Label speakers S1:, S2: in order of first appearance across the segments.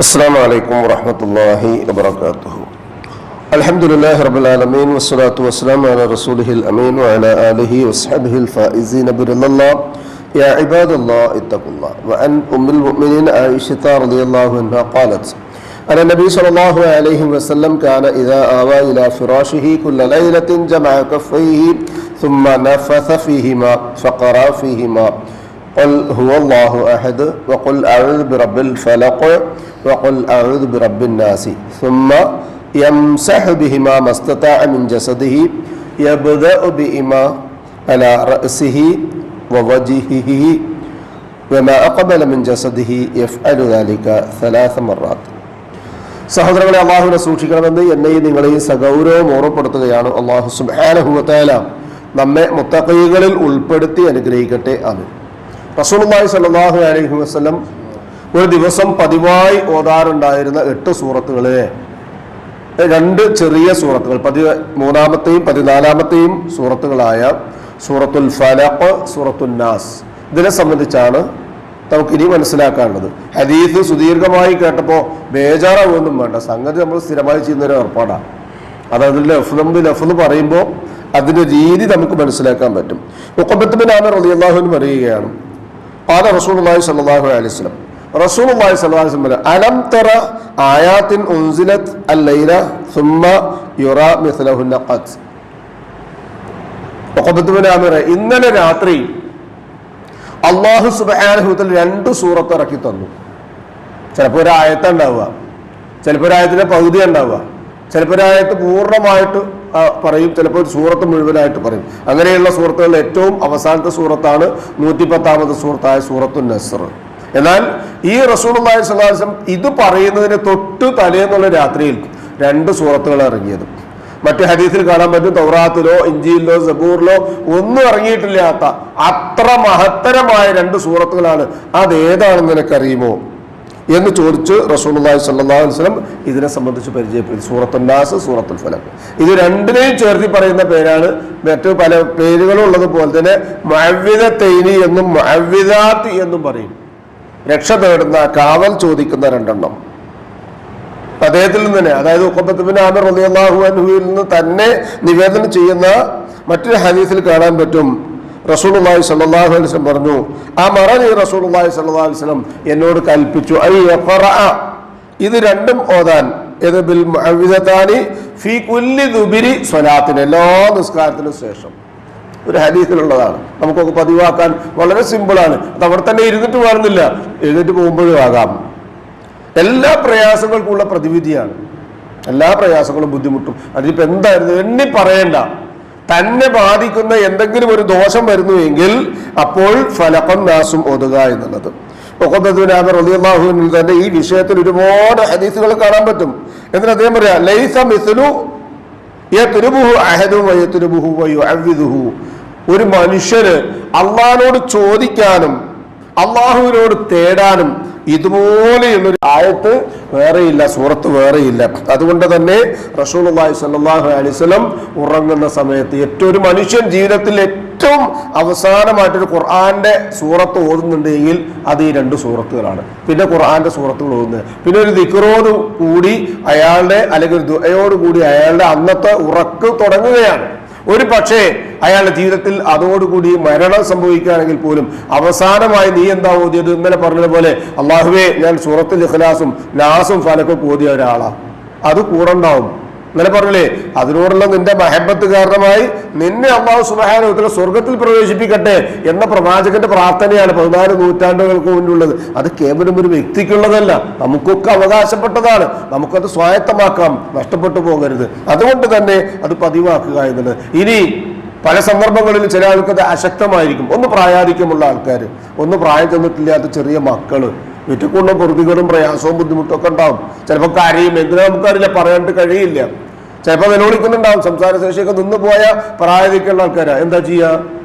S1: السلام عليكم ورحمة الله وبركاته. الحمد لله رب العالمين والصلاة والسلام على رسوله الأمين وعلى آله وصحبه الفائزين برضا الله. يا عباد الله اتقوا الله. وعن أم المؤمنين عائشة رضي الله عنها قالت أن النبي صلى الله عليه وسلم كان إذا آوى إلى فراشه كل ليلة جمع كفيه ثم نفث فيهما فقرأ فيهما. قل هو الله أحد؟ وقل أعوذ برب الفلق وقل أعوذ برب الناس ثم يمسح بهما ما استطاع من جسده يبدأ بهما على رأسه ووجهه وما أقبل من جسده يفعل ذلك ثلاث مرات സഹോദരങ്ങളെ അള്ളാഹുവിനെ സൂക്ഷിക്കണമെന്ന് എന്നെയും നിങ്ങളെയും സഗൗരവം ഓർമ്മപ്പെടുത്തുകയാണ് അള്ളാഹു സുബാനഹുവത്തേല നമ്മെ മുത്തക്കൈകളിൽ ഉൾപ്പെടുത്തി അനുഗ്രഹിക്കട്ടെ അത് റസൂലുള്ളാഹി സ്വല്ലല്ലാഹു അലൈഹി വസല്ലം ഒരു ദിവസം പതിവായി ഓതാറുണ്ടായിരുന്ന എട്ട് സൂറത്തുകളെ. രണ്ട് ചെറിയ സൂറത്തുകൾ. പതി മൂന്നാമത്തെയും പതിനാലാമത്തെയും സൂറത്തുകളായ സൂറത്തുൽ ഫലഖ് സൂറത്തുൽ നാസ്. ഇതിനെ സംബന്ധിച്ചാണ് നമുക്ക് ഇനി മനസ്സിലാക്കാനുള്ളത്. ഹദീഫ് സുദീർഘമായി കേട്ടപ്പോൾ ബേജാറാവുമൊന്നും വേണ്ട. സംഗതി നമ്മൾ സ്ഥിരമായി ചെയ്യുന്നൊരു ഏർപ്പാടാണ് അത് അതിൽ ലഫ്ല് പറയുമ്പോൾ അതിന്റെ രീതി നമുക്ക് മനസ്സിലാക്കാൻ പറ്റും. മുക്കബത്തുബിൻ ആമർ എന്ന് പറയുകയാണ്. സ്വല്ലല്ലാഹു അലൈഹി വസല്ലം റസൂലുള്ളാഹി സ്വല്ലല്ലാഹു അലൈഹി വസല്ലം അലം തറ ആയാത്തിൻ ഉൻസിലത്ത് അല്ലൈല സുമ്മ യുറ മിസ്ലഹുന്ന ഖദ് മുക്കബത്തുബിൻ ആമർ ഇന്നലെ രാത്രി അള്ളാഹു സുബാനുഭവത്തിൽ രണ്ട് സൂറത്ത് ഇറക്കി തന്നു. ചിലപ്പോൾ ഒരു ആയത്ത് ഉണ്ടാവുക ചിലപ്പോൾ ഒരു ആയത്തിന്റെ പകുതി ഉണ്ടാവുക ചിലപ്പോൾ ഒരു ആയത്ത് പൂർണമായിട്ട് പറയും ചിലപ്പോൾ ഒരു സൂറത്ത് മുഴുവനായിട്ട് പറയും. അങ്ങനെയുള്ള സൂറത്തുകളിൽ ഏറ്റവും അവസാനത്തെ സൂറത്താണ് നൂറ്റിപ്പത്താമത്തെ സൂറത്തായ സൂറത്തു നസർ. എന്നാൽ ഈ സ്വല്ലല്ലാഹു അലൈഹി വസല്ലം ഇത് പറയുന്നതിന് തൊട്ട് തലേന്നുള്ള രാത്രിയിൽ രണ്ട് സൂറത്തുകൾ ഇറങ്ങിയത്. മറ്റു ഹദീസിൽ കാണാൻ പറ്റും തൗറാത്തിലോ ഇഞ്ചിയിലോ സബൂറിലോ ഒന്നും ഇറങ്ങിയിട്ടില്ലാത്ത അത്ര മഹത്തരമായ രണ്ട് സൂറത്തുകളാണ്. അത് ഏതാണെന്ന് നിനക്കറിയുമോ? എന്ന് ചോദിച്ച് സ്വല്ലല്ലാഹു അലൈഹി വസല്ലം ഇതിനെ സംബന്ധിച്ച് പരിചയപ്പെടുത്തി. സൂറത്തുൽ നാസ് സൂറത്തുൽ ഫലം ഇത് രണ്ടിനെയും ചേർത്തി പറയുന്ന പേരാണ്. മറ്റു പല പേരുകളും ഉള്ളതുപോലെ തന്നെ മുഅവ്വിദത്തൈനി എന്നും മുഅവ്വിദാത്ത് എന്നും പറയും. രക്ഷ തേടുന്ന കാവൽ ചോദിക്കുന്ന രണ്ടെണ്ണം. അദ്ദേഹത്തിൽ നിന്ന് തന്നെ അതായത് ഉഖബത്തുബിൻ ആമിർ റളിയല്ലാഹു അൻഹുവിൽ നിന്ന് തന്നെ നിവേദനം ചെയ്യുന്ന മറ്റൊരു ഹദീസിൽ കാണാൻ പറ്റും. റസൂലുള്ളാഹി സ്വല്ലല്ലാഹു അലൈഹി വസല്ലം പറഞ്ഞു ആ മറനി റസൂലുള്ളാഹി സ്വല്ലല്ലാഹു അലൈഹി വസല്ലം എന്നോട് കൽപ്പിച്ചു ഇത് രണ്ടും ഓതാൻ ഇത് ബിൽ ഫീ കുല്ലി ദുബിരി സ്വലാത്തിന് എല്ലാ നിസ്കാരത്തിനും ശേഷം. ഒരു ഹരീസിലുള്ളതാണ് നമുക്കൊക്കെ പതിവാക്കാൻ വളരെ സിമ്പിളാണ്. അത് അവിടെ തന്നെ ഇരുന്നിട്ട് വേണമെന്നില്ല എഴുന്നേറ്റ് പോകുമ്പോഴും ആകാം. എല്ലാ പ്രയാസങ്ങൾക്കുള്ള പ്രതിവിധിയാണ്. എല്ലാ പ്രയാസങ്ങളും ബുദ്ധിമുട്ടും. അതിപ്പോൾ എന്തായിരുന്നു? എണ്ണി പറയണ്ട. തന്നെ ബാധിക്കുന്ന എന്തെങ്കിലും ഒരു ദോഷം വരുന്നുവെങ്കിൽ അപ്പോൾ ഫലപ്പം നാസും ഒതുക എന്നുള്ളത്. തന്നെ ഈ വിഷയത്തിൽ ഒരുപാട് ഹദീസുകൾ കാണാൻ പറ്റും. എന്നിട്ട് അദ്ദേഹം പറയാ ലൈസ മിസ്ലു യത്രുബുഹു അഹദും വയത്രുബുഹു വയുഅവ്വിദുഹു. ഒരു മനുഷ്യന് അള്ളഹാനോട് ചോദിക്കാനും അള്ളാഹുവിനോട് തേടാനും ഇതുപോലെയുള്ളൊരു ആയത്ത് വേറെയില്ല സൂറത്ത് വേറെയില്ല. അതുകൊണ്ട് തന്നെ റസൂലുള്ളാഹി സ്വല്ലല്ലാഹു അലൈഹി വസല്ലം ഉറങ്ങുന്ന സമയത്ത് ഏറ്റവും ഒരു മനുഷ്യൻ ജീവിതത്തിൽ ഏറ്റവും അവസാനമായിട്ടൊരു ഖുർആന്റെ സൂറത്ത് ഓതുന്നുണ്ടെങ്കിൽ അത് ഈ രണ്ട് സൂറത്തുകളാണ്. പിന്നെ ഖുർആന്റെ സൂറത്തുകൾ ഓതുന്നത്. പിന്നെ ഒരു ദിക്റോട് കൂടി അയാളുടെ അല്ലെങ്കിൽ ഒരു ദുആയോട് കൂടി അയാളുടെ അന്നത്തെ ഉറക്ക് തുടങ്ങുകയാണ്. ഒരു പക്ഷേ അയാളുടെ ജീവിതത്തിൽ അതോടുകൂടി മരണം സംഭവിക്കുകയാണെങ്കിൽ പോലും അവസാനമായി നീ എന്താ ഓതിയത്? ഇന്നലെ പറഞ്ഞതുപോലെ അള്ളാഹുവേ ഞാൻ സൂറത്തുൽ ഇഖ്ലാസും നാസും ഫലക്കും ഓതിയ ഒരാളാണ് അത് കൂടെ ഉണ്ടാവും. ഇന്നലെ പറഞ്ഞില്ലേ അതിനോടുള്ള നിന്റെ മഹബത്ത് കാരണമായി നിന്നെ അള്ളാഹു സുബഹാനുത്തല സ്വർഗത്തിൽ പ്രവേശിപ്പിക്കട്ടെ എന്ന പ്രവാചകന്റെ പ്രാർത്ഥനയാണ് പതിനാല് നൂറ്റാണ്ടുകൾക്ക് മുന്നുള്ളത് അത് കേവലം ഒരു വ്യക്തിക്കുള്ളതല്ല നമുക്കൊക്കെ അവകാശപ്പെട്ടതാണ്. നമുക്കത് സ്വായത്തമാക്കാം നഷ്ടപ്പെട്ടു പോകരുത്. അതുകൊണ്ട് തന്നെ അത് പതിവാക്കുക എന്നുള്ളത് ഇനി പല സന്ദർഭങ്ങളിൽ ചില ആൾക്കത് അശക്തമായിരിക്കും. ഒന്ന് പ്രായാധിക്യമുള്ള ആൾക്കാർ ഒന്ന് പ്രായം ചെന്നിട്ടില്ലാത്ത ചെറിയ മക്കൾ. വിറ്റക്കുള്ള പൊറുതികളും പ്രയാസവും ബുദ്ധിമുട്ടൊക്കെ ഉണ്ടാവും. ചിലപ്പോൾ കരയും എന്തിനാ നമുക്കറിയില്ല പറയാണ്ട് കഴിയില്ല. ചിലപ്പോൾ നിലവിളിക്കുന്നുണ്ടാവും സംസാര ശേഷിയൊക്കെ നിന്ന് പോയ പ്രായതിക്കുള്ള ആൾക്കാരാ. എന്താ ചെയ്യുക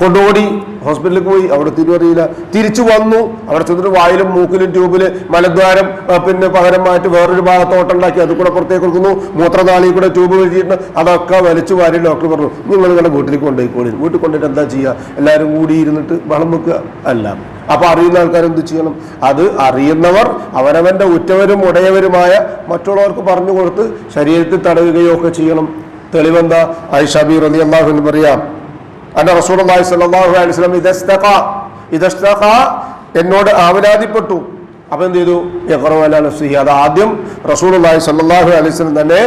S1: കൊണ്ടോടി ഹോസ്പിറ്റലിൽ പോയി. അവിടെ തിരിവറിയില്ല തിരിച്ചു വന്നു. അവിടെ ചെന്നിട്ട് വായിലും മൂക്കിലും ട്യൂബിൽ മലദ്വാരം പിന്നെ പകരം മാറ്റി വേറൊരു ഭാഗത്തോട്ടുണ്ടാക്കി അത് കൂടെ പുറത്തേക്ക് കൊടുക്കുന്നു. മൂത്രനാളി കൂടെ ട്യൂബ് വെച്ചിട്ട് അതൊക്കെ വലിച്ചു വാരി ഡോക്ടർ പറഞ്ഞു നിങ്ങൾ നിങ്ങളുടെ വീട്ടിലേക്ക് കൊണ്ടുപോയിക്കോളി വീട്ടിൽ കൊണ്ടുപോയിട്ട് എന്താ ചെയ്യുക എല്ലാവരും കൂടി ഇരുന്നിട്ട് വളം വെക്കുക. അല്ല. അപ്പൊ അറിയുന്ന ആൾക്കാർ എന്ത് ചെയ്യണം? അത് അറിയുന്നവർ അവനവന്റെ ഉറ്റവരും ഉടയവരുമായ മറ്റുള്ളവർക്ക് പറഞ്ഞു കൊടുത്ത് ശരീരത്തിൽ തടയുകയോ ഒക്കെ ചെയ്യണം. തെളിവെന്താ? ഐഷാബി റലി അള്ളാഹു എന്ന് അന്റെ റസൂലുള്ളാഹി സ്വല്ലല്ലാഹു അലൈഹി വസല്ലം ഇതസ്തഖ ഇതസ്തഖ എന്നോട് ആവലാതിപ്പെട്ടു. അപ്പൊ എന്ത് ചെയ്തു? നഫ്സിഹി. അത് ആദ്യം റസൂലുള്ളാഹി സ്വല്ലല്ലാഹു അലൈഹി വസല്ലം തന്നെ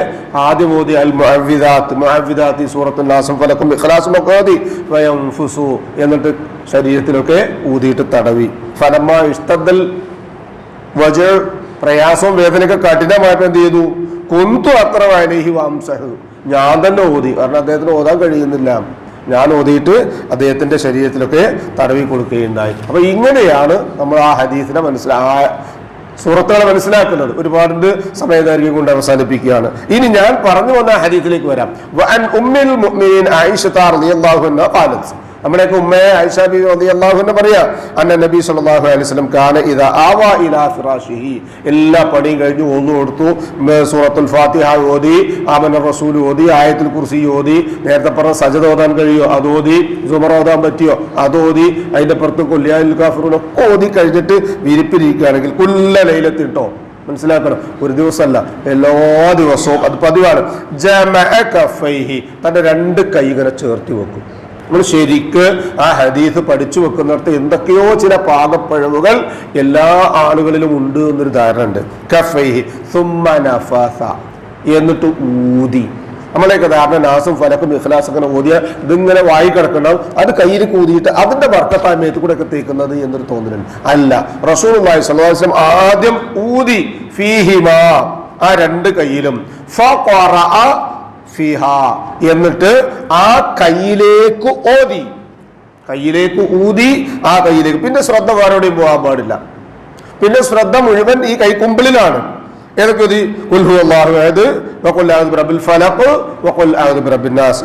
S1: ആദ്യം ഓതി അൽ മുഅവ്വിദാത്ത് മുഅവ്വിദാത്ത് ഈ സൂറത്തുൽ നാസും ഫലക്കും ഇഖ്ലാസും ഒക്കെ ഓതി. വയൻഫുസു എന്നിട്ട് ശരീരത്തിലൊക്കെ ഊതിയിട്ട് തടവി. ഫലമ്മ ഇഷ്ടദൽ വജ പ്രയാസവും വേദനയൊക്കെ കഠിനമായപ്പോൾ എന്ത് ചെയ്തു? കുന്തു അത്ര വൈനഹി വാംസഹ് ഞാൻ തന്നെ ഓതി. കാരണം അദ്ദേഹത്തിന് ഓതാൻ കഴിയുന്നില്ല. ഞാൻ ഓതിയിട്ട് അദ്ദേഹത്തിന്റെ ശരീരത്തിലൊക്കെ തടവി കൊടുക്കുകയുണ്ടായി. അപ്പൊ ഇങ്ങനെയാണ് നമ്മൾ ആ ഹദീസിനെ മനസ്സിലാ സുഹൃത്തുക്കളെ മനസ്സിലാക്കുന്നത്. ഒരുപാട് സമയദൈർഘ്യം കൊണ്ട് അവസാനിപ്പിക്കുകയാണ്. ഇനി ഞാൻ പറഞ്ഞു വന്ന ഹദീസിലേക്ക് വരാം. നമ്മുടെയൊക്കെ ഉമ്മയെ ആയിഷ ബി അൻഹ പറയാ അന്ന നബി സല്ലല്ലാഹു അലൈഹി വസല്ലം കാന ഇദാ ആവാ ഇലാ ഫിറാഷിഹി. എല്ലാ പണിയും കഴിഞ്ഞു ഒന്നു കൊടുത്തു. സൂറത്തുൽ ഫാത്തിഹ ഓതി ആമന റസൂൽ ഓതി ആയത്തിൽ കുർസി ഓതി നേരത്തെ പറഞ്ഞ സജദ ഓതാൻ കഴിയോ? അത് ഓതി. സുമർ ഓതാൻ പറ്റിയോ? അത് ഓതി. അതിന്റെ പുറത്ത് കൊല്ലിയാൽ കാഫിറൂൻ ഒക്കെ ഓതി കഴിഞ്ഞിട്ട് വിരിപ്പിരിക്കുകയാണെങ്കിൽ കുല്ല ലൈലത്തിട്ടോ മനസ്സിലാക്കണം. ഒരു ദിവസമല്ല. എല്ലാ ദിവസവും അത് പതിവാണ്. തന്റെ രണ്ട് കൈ ഇങ്ങനെ ചേർത്തി വെക്കും. നമ്മൾ ശരിക്ക് ആ ഹദീസ് പഠിച്ചു വെക്കുന്നിടത്ത് എന്തൊക്കെയോ ചില പാകപ്പഴവുകൾ എല്ലാ ആളുകളിലും ഉണ്ട് എന്നൊരു ധാരണ ഉണ്ട്. എന്നിട്ട് ഊതി. നമ്മളെയൊക്കെ ധാരണ നാസും ഫലക്കും ഇഖ്ലാസും അങ്ങനെ ഓതിയ ഇതിങ്ങനെ വായി കിടക്കണം അത് കയ്യിൽ കൂതിയിട്ട് അതിന്റെ വർക്കത്തായ മേത്ത് കൂടെ ഒക്കെ തേക്കുന്നത് എന്നൊരു തോന്നലുണ്ട്. അല്ല റസൂൽ സ്വലാസ്ലം ആദ്യം ഊതി. ഫീഹിമ ആ രണ്ട് കയ്യിലും. ഫഖറഅ ഫിഹ എന്നിട്ട് ആ കയ്യിലേക്ക് ഓതി. കയ്യിലേക്ക് ഊതി ആ കയ്യിലേക്ക്. പിന്നെ ശ്രദ്ധ വേറെവിടെയും പോകാൻ പാടില്ല. പിന്നെ ശ്രദ്ധ മുഴുവൻ ഈ കൈക്കുമ്പിളിലാണ്. ഏതൊക്കെ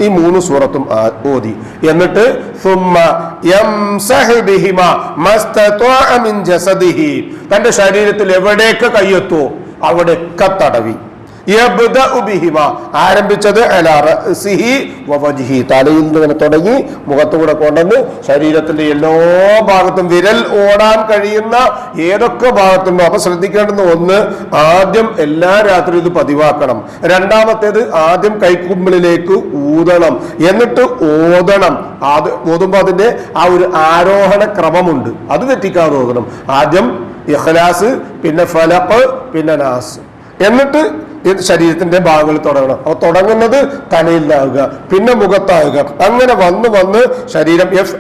S1: ഈ മൂന്ന് സൂറത്തും ഓതി. എന്നിട്ട് തന്റെ ശരീരത്തിൽ എവിടേക്ക് കയ്യെത്തോ അവിടെ തടവി. യബ്ദഉ ബിഹിമ ആരംഭിച്ചത് തലയിൽ നിന്ന് തുടങ്ങി മുഖത്തുകൂടെ കൊണ്ടുവന്ന് ശരീരത്തിന്റെ എല്ലാ ഭാഗത്തും വിരൽ ഓടാൻ കഴിയുന്ന ഏതൊക്കെ ഭാഗത്തും അപ്പൊ ശ്രദ്ധിക്കേണ്ടുന്ന ഒന്ന് ആദ്യം എല്ലാ രാത്രിയും ഇത് പതിവാക്കണം. രണ്ടാമത്തേത് ആദ്യം കൈക്കുമ്പിളിലേക്ക് ഊതണം. എന്നിട്ട് ഓതണം. അത് ഓതുമ്പോ അതിന്റെ ആ ഒരു ആരോഹണ ക്രമമുണ്ട്. അത് തെറ്റിക്കാതെ ഓതണം. ആദ്യം ഇഖ്ലാസ് പിന്നെ ഫലപ്പ് പിന്നെ നാസ്. എന്നിട്ട് ശരീരത്തിന്റെ ഭാഗങ്ങൾ തുടങ്ങണം. അപ്പൊ തുടങ്ങുന്നത് തലയിലാവുക പിന്നെ മുഖത്താവുക. അങ്ങനെ വന്ന് വന്ന് ശരീരം എഫ്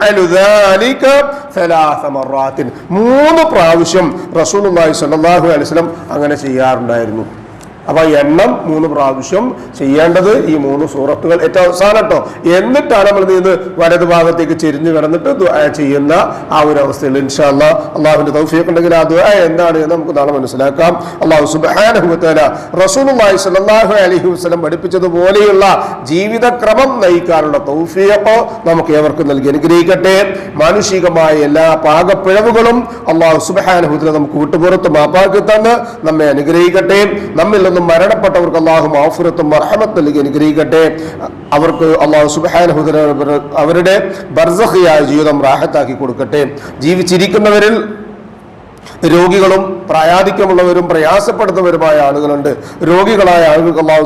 S1: മൂന്ന് പ്രാവശ്യം റസൂൽ അള്ളാഹി അലൈഹി സ്വലം അങ്ങനെ ചെയ്യാറുണ്ടായിരുന്നു. അപ്പൊ എണ്ണം മൂന്ന് പ്രാവശ്യം ചെയ്യേണ്ടത് ഈ മൂന്ന് സൂറത്തുകൾ ഏറ്റവും അവസാനം കേട്ടോ എന്നിട്ടാണ് നമ്മൾ ഇത് വലതു ഭാഗത്തേക്ക് ചെരിഞ്ഞു കിടന്നിട്ട് ചെയ്യുന്ന ആ ഒരു അവസ്ഥയിൽ ഇൻഷാല്ല അള്ളാഹുവിന്റെ തൗഫിയൊക്കെ ഉണ്ടെങ്കിൽ അത് എന്താണ് എന്ന് നമുക്ക് നാളെ മനസ്സിലാക്കാം. അള്ളാഹു സുബ്ഹാനഹു വതആല റസൂലുള്ളാഹി സ്വല്ലല്ലാഹു അലൈഹി വസല്ലം പഠിപ്പിച്ചതുപോലെയുള്ള ജീവിതക്രമം നയിക്കാനുള്ള തൗഫിയൊക്കെ നമുക്ക് ഏവർക്കും നൽകി അനുഗ്രഹിക്കട്ടെ. മാനുഷികമായ എല്ലാ പാകപ്പിഴവുകളും അള്ളാഹു സുബ്ഹാനഹു വതആല നമുക്ക് വിട്ടുപുറത്ത് മാപ്പാക്കി തന്ന് നമ്മെ അനുഗ്രഹിക്കട്ടെ. നമ്മിൽ നിന്നും മരണപ്പെട്ടവർക്ക് അള്ളാഹു മാഫുറത്തും മർഹമത്ത് നൽകി അനുഗ്രഹിക്കട്ടെ. അവർക്ക് അള്ളാഹു വതആല അവരുടെ ബർസഹിയായ ജീവിതം റാഹത്താക്കി കൊടുക്കട്ടെ. ജീവിച്ചിരിക്കുന്നവരിൽ രോഗികളും പ്രായാധിക്യമുള്ളവരും പ്രയാസപ്പെടുന്നവരുമായ ആളുകളുണ്ട്. രോഗികളായ ആളുകൾക്ക് അള്ളാഹു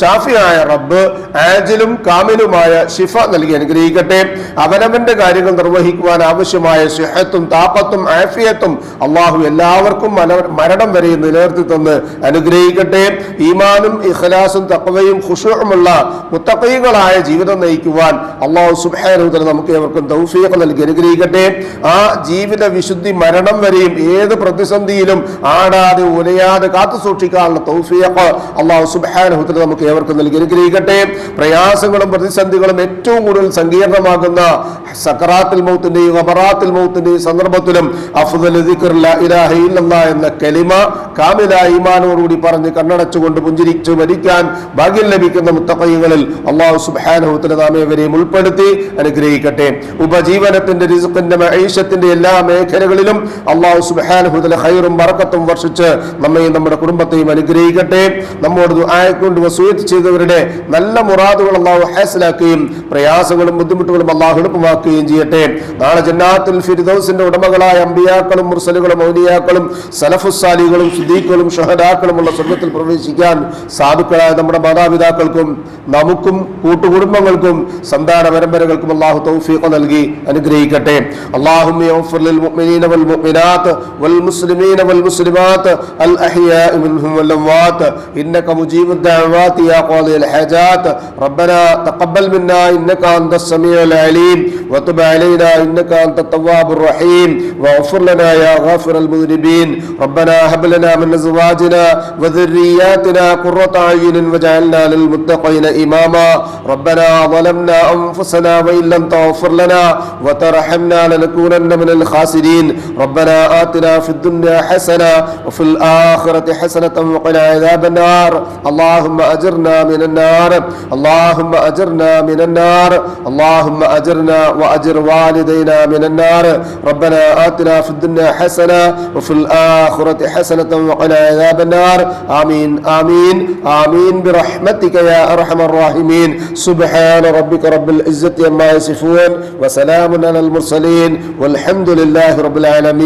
S1: ഷാഫിയായ റബ്ബ് ആജിലും കാമിലുമായ ഷിഫ നൽകി അനുഗ്രഹിക്കട്ടെ. അവനവന്റെ കാര്യങ്ങൾ നിർവഹിക്കുവാൻ ആവശ്യമായ സിഹത്തും താപത്തും ആഫിയത്തും അള്ളാഹു എല്ലാവർക്കും മരണം വരെ നിലനിർത്തി തന്ന് അനുഗ്രഹിക്കട്ടെ. ഈമാനും ഇഖലാസും തക്കവയും ഖുഷുമുള്ള മുത്തഖീകളായ ജീവിതം നയിക്കുവാൻ അള്ളാഹു സുബ്ഹാനഹു വതആല നമുക്ക് ഏവർക്കും തൗഫീഖ് നൽകി അനുഗ്രഹിക്കട്ടെ. ആ ജീവിത വിശുദ്ധി മരണം വരെയും ഏത് പ്രതിസന്ധിയിലും ആടാതെ ഉലയാതെ കാത്തു സൂക്ഷിക്കാനുള്ള തൗഫീഖ് അള്ളാഹു സുബ്ഹാനഹു വതആല നമുക്ക് ഏവർക്കും നൽകി. അനുഗ്രഹിക്കട്ടെ. പ്രയാസങ്ങളും പ്രതിസന്ധികളും ഏറ്റവും കൂടുതൽ സങ്കീർണമാകുന്ന സക്കറാത്തിൽ മൗത്തിന്റെയും അബറാത്തിൽ മൗത്തിന്റെയും സന്ദർഭത്തിലും അഫ്ദൽ എന്ന കലിമ കാമില ഈമാനോടുകൂടി പറഞ്ഞ് കണ്ണടച്ചുകൊണ്ട് പുഞ്ചിരിച്ചു മരിക്കാൻ ഭാഗ്യം ലഭിക്കുന്ന മുത്തക്കൈകളിൽ അള്ളാഹു സുബാനഹുത്തല നാമേവരെയും ഉൾപ്പെടുത്തി അനുഗ്രഹിക്കട്ടെ. ഉപജീവനത്തിന്റെ റിസുഖിന്റെ മഹീഷത്തിന്റെ എല്ലാ മേഖലകളിലും അള്ളാഹു സുബാനുഭൂതല ഹൈറും വറക്കത്തും വർഷിച്ച് നമ്മയും നമ്മുടെ കുടുംബത്തെയും അനുഗ്രഹിക്കട്ടെ. നമ്മോട് ആയക്കൊണ്ട് വസൂയത്ത് ചെയ്തവരുടെ നല്ല മുറാദുകൾ അള്ളാഹു ഹാസിലാക്കുകയും പ്രയാസങ്ങളും ബുദ്ധിമുട്ടുകളും അള്ളാഹു എളുപ്പമാക്കുകയും ചെയ്യട്ടെ. നാളെ ജന്നാത്തിൽ ഫിരിദോസിന്റെ ഉടമകളായ അമ്പിയാക്കളും മുർസലുകളും ഔലിയാക്കളും സലഫുസാലികളും സുദീഖുകളും ഷഹദാക്കളുമുള്ള സ്വർഗത്തിൽ പ്രവേശിക്കാൻ സാധുക്കളായ നമ്മുടെ മാതാപിതാക്കൾക്കും നമുക്കും കൂട്ടുകുടുംബങ്ങൾക്കും സന്താന പരമ്പരകൾക്കും അള്ളാഹു തൗഫീഖ് നൽകി അനുഗ്രഹിക്കട്ടെ. അള്ളാഹും والمؤمنات والمسلمين والمسلمات الأحياء منهم والأموات. إنك مجيب الدعوات يا قاضي الحاجات. ربنا تقبل منا إنك أنت السميع العليم. وتب علينا إنك أنت التواب الرحيم. واغفر لنا يا غافر المذنبين. ربنا هب لنا من أزواجنا وذرياتنا قرة أعين واجعلنا للمتقين إماما. ربنا ظلمنا أنفسنا وإن لم تغفر لنا وترحمنا لنكونن من الخاسرين. ربنا آتنا في الدنيا حسنة وفي الآخرة حسنة وقنا عذاب النار. اللهم أجرنا من النار. اللهم أجرنا من النار. اللهم أجرنا وأجر والدينا من النار. ربنا آتنا في الدنيا حسنة وفي الآخرة حسنة وقنا عذاب النار. آمين آمين آمين. برحمتك يا أرحم الراحمين. سبحان ربك رب العزة عما يصفون وسلام على المرسلين والحمد لله رب